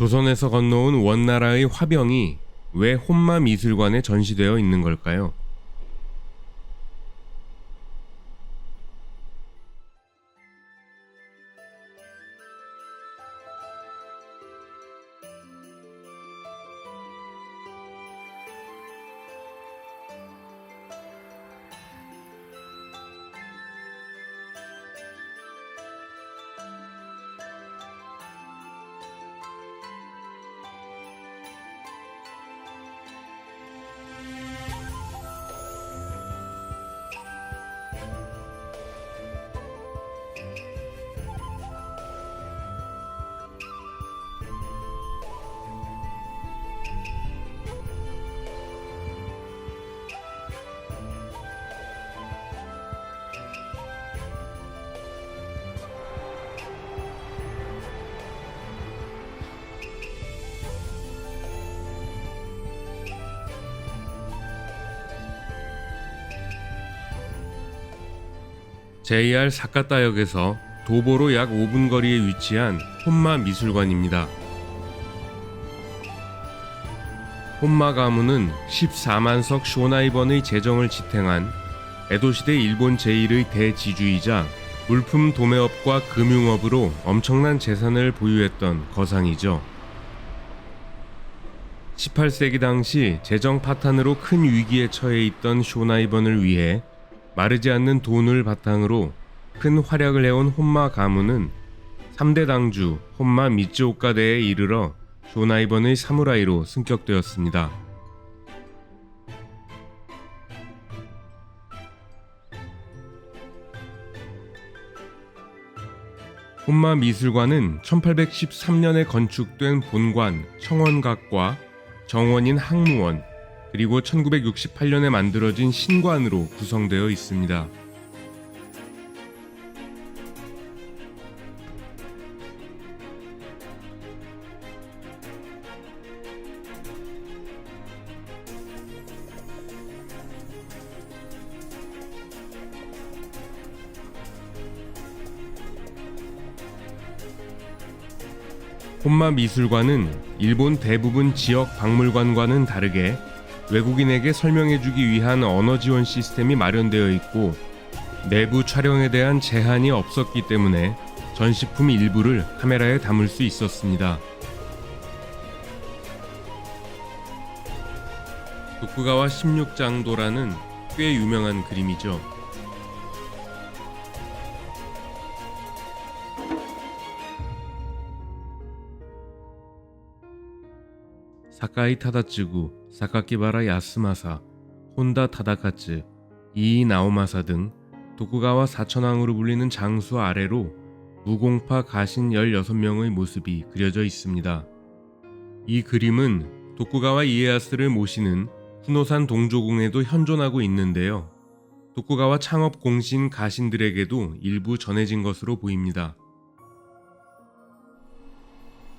조선에서 건너온 원나라의 화병이 왜 혼마 미술관에 전시되어 있는 걸까요? JR 사카타역에서 도보로 약 5분 거리에 위치한 혼마 미술관입니다. 혼마 가문은 14만석 쇼나이번의 재정을 지탱한 에도시대 일본 제1의 대지주이자 물품 도매업과 금융업으로 엄청난 재산을 보유했던 거상이죠. 18세기 당시 재정 파탄으로 큰 위기에 처해 있던 쇼나이번을 위해 마르지 않는 돈을 바탕으로 큰 활약을 해온 혼마 가문은 3대 당주 혼마 미츠오카대에 이르러 쇼나이번의 사무라이로 승격되었습니다. 혼마 미술관은 1813년에 건축된 본관 청원각과 정원인 항무원 그리고 1968년에 만들어진 신관으로 구성되어 있습니다. 혼마 미술관은 일본 대부분 지역 박물관과는 다르게 외국인에게 설명해주기 위한 언어 지원 시스템이 마련되어 있고 내부 촬영에 대한 제한이 없었기 때문에 전시품 일부를 카메라에 담을 수 있었습니다. 도쿠가와 16장도라는 꽤 유명한 그림이죠. 사카이 타다츠구, 사카키바라 야스마사, 혼다 타다카츠, 이이 나오마사 등 도쿠가와 사천왕으로 불리는 장수 아래로 무공파 가신 16명의 모습이 그려져 있습니다. 이 그림은 도쿠가와 이에야스를 모시는 후노산 동조궁에도 현존하고 있는데요. 도쿠가와 창업 공신 가신들에게도 일부 전해진 것으로 보입니다.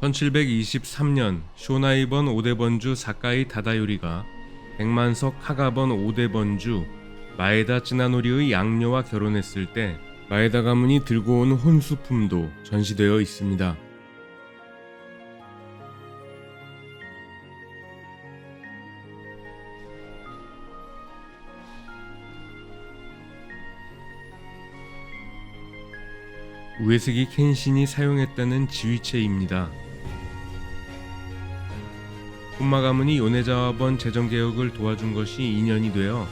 1723년 쇼나이번 5대번주 사카이 다다요리가 백만석 하가번 5대번주 마에다 찌나노리의 양녀와 결혼했을 때 마에다 가문이 들고 온 혼수품도 전시되어 있습니다. 우에스기 켄신이 사용했다는 지휘체입니다. 혼마 가문이 요네자와번 재정 개혁을 도와준 것이 인연이 되어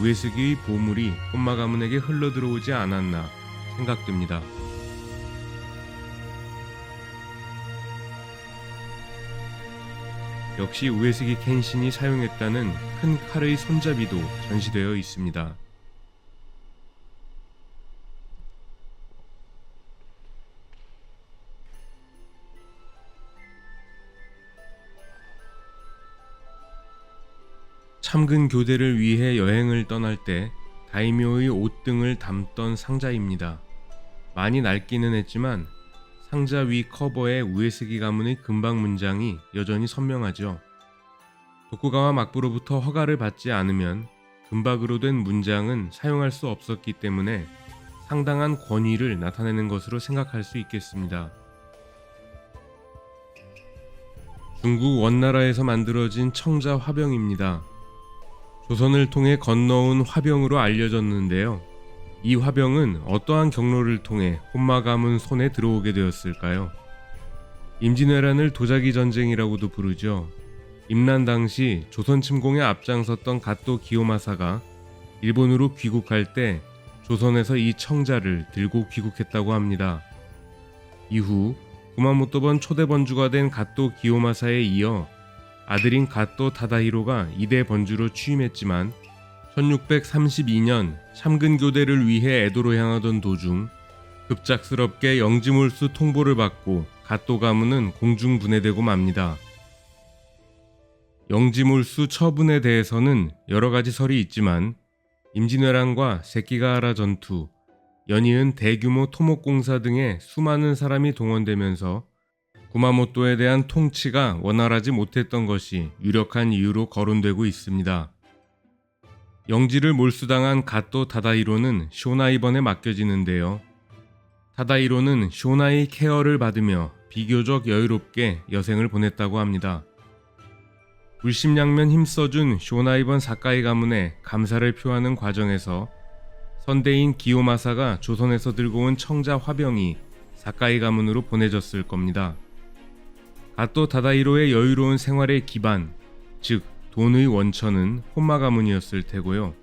우에스기의 보물이 혼마 가문에게 흘러 들어오지 않았나 생각됩니다. 역시 우에스기 켄신이 사용했다는 큰 칼의 손잡이도 전시되어 있습니다. 참근 교대를 위해 여행을 떠날 때 다이묘의 옷 등을 담던 상자입니다. 많이 낡기는 했지만 상자 위 커버의 우에스기 가문의 금방 문장이 여전히 선명하죠. 도쿠가와 막부로부터 허가를 받지 않으면 금박으로 된 문장은 사용할 수 없었기 때문에 상당한 권위를 나타내는 것으로 생각할 수 있겠습니다. 중국 원나라에서 만들어진 청자 화병입니다. 조선을 통해 건너온 화병으로 알려졌는데요. 이 화병은 어떠한 경로를 통해 혼마 가문 손에 들어오게 되었을까요? 임진왜란을 도자기 전쟁이라고도 부르죠. 임란 당시 조선 침공에 앞장섰던 갓도 기요마사가 일본으로 귀국할 때 조선에서 이 청자를 들고 귀국했다고 합니다. 이후 구마모토번 초대 번주가 된 갓도 기요마사에 이어 아들인 갓도 타다히로가 이대 번주로 취임했지만 1632년 참근 교대를 위해 에도로 향하던 도중 급작스럽게 영지몰수 통보를 받고 갓도 가문은 공중 분해되고 맙니다. 영지몰수 처분에 대해서는 여러 가지 설이 있지만 임진왜란과 세키가하라 전투, 연이은 대규모 토목공사 등의 수많은 사람이 동원되면서 구마모토에 대한 통치가 원활하지 못했던 것이 유력한 이유로 거론되고 있습니다. 영지를 몰수당한 갓도 다다이로는 쇼나이번에 맡겨지는데요. 다다이로는 쇼나이 케어를 받으며 비교적 여유롭게 여생을 보냈다고 합니다. 물심양면 힘써준 쇼나이번 사카이 가문에 감사를 표하는 과정에서 선대인 기요마사가 조선에서 들고 온 청자 화병이 사카이 가문으로 보내졌을 겁니다. 갓도 다다이로의 여유로운 생활의 기반, 즉 돈의 원천은 혼마 가문이었을 테고요.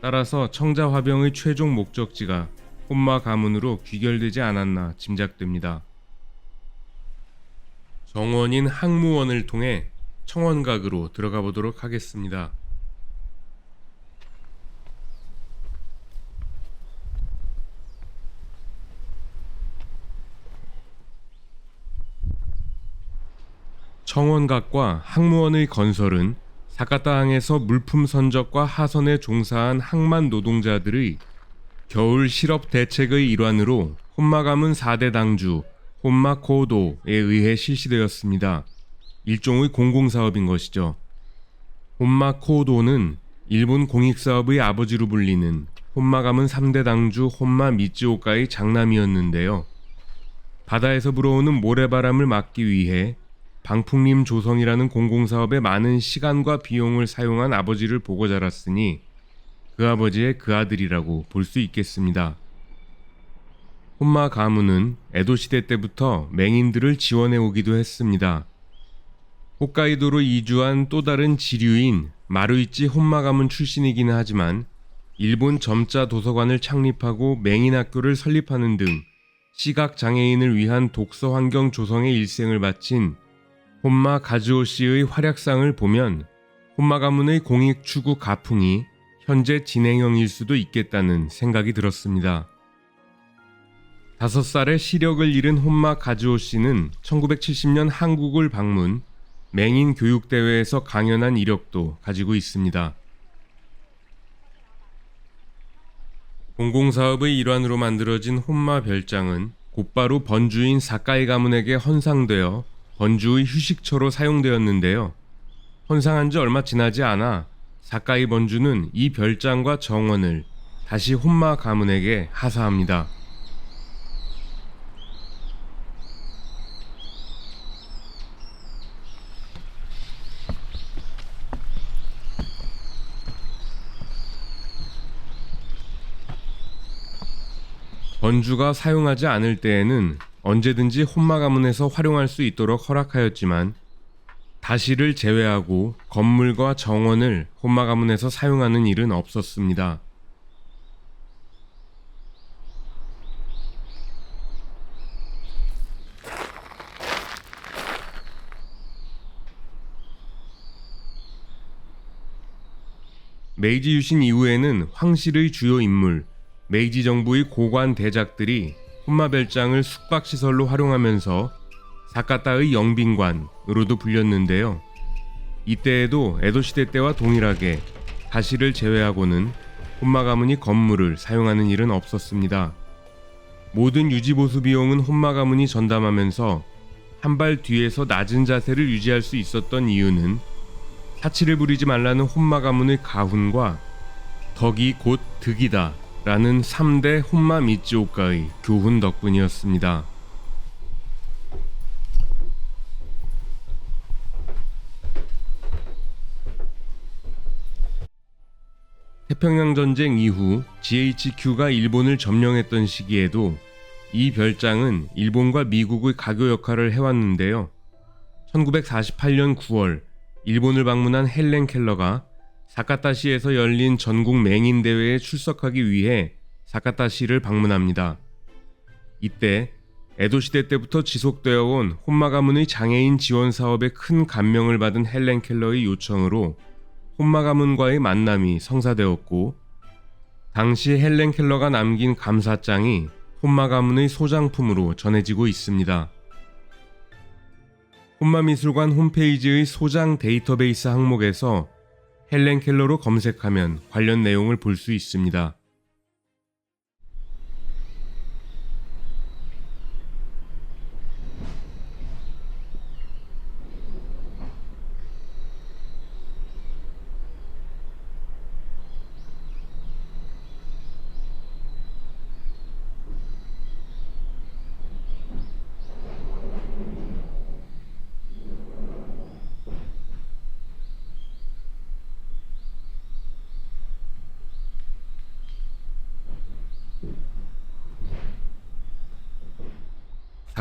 따라서 청자 화병의 최종 목적지가 혼마 가문으로 귀결되지 않았나 짐작됩니다. 정원인 항무원을 통해 청원각으로 들어가 보도록 하겠습니다. 청원각과 항무원의 건설은 사카타항에서 물품 선적과 하선에 종사한 항만 노동자들의 겨울 실업 대책의 일환으로 혼마 가문 4대 당주 혼마 코도에 의해 실시되었습니다. 일종의 공공사업인 것이죠. 혼마 코도는 일본 공익사업의 아버지로 불리는 혼마 가문 3대 당주 혼마 미츠오카의 장남이었는데요. 바다에서 불어오는 모래바람을 막기 위해 방풍림 조성이라는 공공사업에 많은 시간과 비용을 사용한 아버지를 보고 자랐으니 그 아버지의 그 아들이라고 볼 수 있겠습니다. 혼마 가문은 에도 시대 때부터 맹인들을 지원해 오기도 했습니다. 홋카이도로 이주한 또 다른 지류인 마루이치 혼마 가문 출신이기는 하지만 일본 점자 도서관을 창립하고 맹인 학교를 설립하는 등 시각 장애인을 위한 독서 환경 조성에 일생을 바친 혼마 가즈오 씨의 활약상을 보면 혼마 가문의 공익 추구 가풍이 현재 진행형일 수도 있겠다는 생각이 들었습니다. 다섯 살의 시력을 잃은 혼마 가즈오 씨는 1970년 한국을 방문, 맹인 교육대회에서 강연한 이력도 가지고 있습니다. 공공사업의 일환으로 만들어진 혼마 별장은 곧바로 번주인 사카이 가문에게 헌상되어 번주의 휴식처로 사용되었는데요. 헌상한 지 얼마 지나지 않아 사카이 번주는 이 별장과 정원을 다시 혼마 가문에게 하사합니다. 번주가 사용하지 않을 때에는 언제든지 혼마 가문에서 활용할 수 있도록 허락하였지만 다시를 제외하고 건물과 정원을 혼마 가문에서 사용하는 일은 없었습니다. 메이지 유신 이후에는 황실의 주요 인물, 메이지 정부의 고관 대작들이 혼마별장을 숙박시설로 활용하면서 사카타의 영빈관으로도 불렸는데요. 이때에도 에도시대 때와 동일하게 다시를 제외하고는 혼마 가문이 건물을 사용하는 일은 없었습니다. 모든 유지보수 비용은 혼마 가문이 전담하면서 한 발 뒤에서 낮은 자세를 유지할 수 있었던 이유는 사치를 부리지 말라는 혼마 가문의 가훈과 덕이 곧 득이다 라는 3대 혼마 미치오카의 교훈 덕분이었습니다. 태평양 전쟁 이후 GHQ가 일본을 점령했던 시기에도 이 별장은 일본과 미국의 가교 역할을 해왔는데요. 1948년 9월 일본을 방문한 헬렌 켈러가 사카타시에서 열린 전국 맹인 대회에 출석하기 위해 사카타시를 방문합니다. 이때 에도 시대 때부터 지속되어 온 혼마 가문의 장애인 지원 사업에 큰 감명을 받은 헬렌 켈러의 요청으로 혼마 가문과의 만남이 성사되었고 당시 헬렌 켈러가 남긴 감사장이 혼마 가문의 소장품으로 전해지고 있습니다. 혼마 미술관 홈페이지의 소장 데이터베이스 항목에서 헬렌 켈러로 검색하면 관련 내용을 볼 수 있습니다.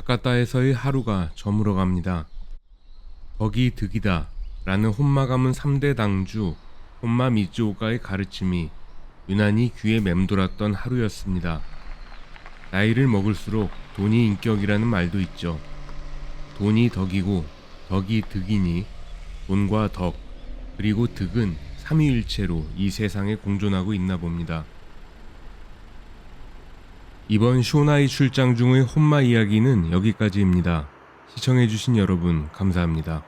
사카타에서의 하루가 저물어 갑니다. 덕이 득이다 라는 혼마 가문 3대 당주 혼마 미즈오가의 가르침이 유난히 귀에 맴돌았던 하루였습니다. 나이를 먹을수록 돈이 인격이라는 말도 있죠. 돈이 덕이고 덕이 득이니 돈과 덕 그리고 득은 삼위일체로 이 세상에 공존하고 있나 봅니다. 이번 쇼나이 출장 중의 혼마 이야기는 여기까지입니다. 시청해주신 여러분 감사합니다.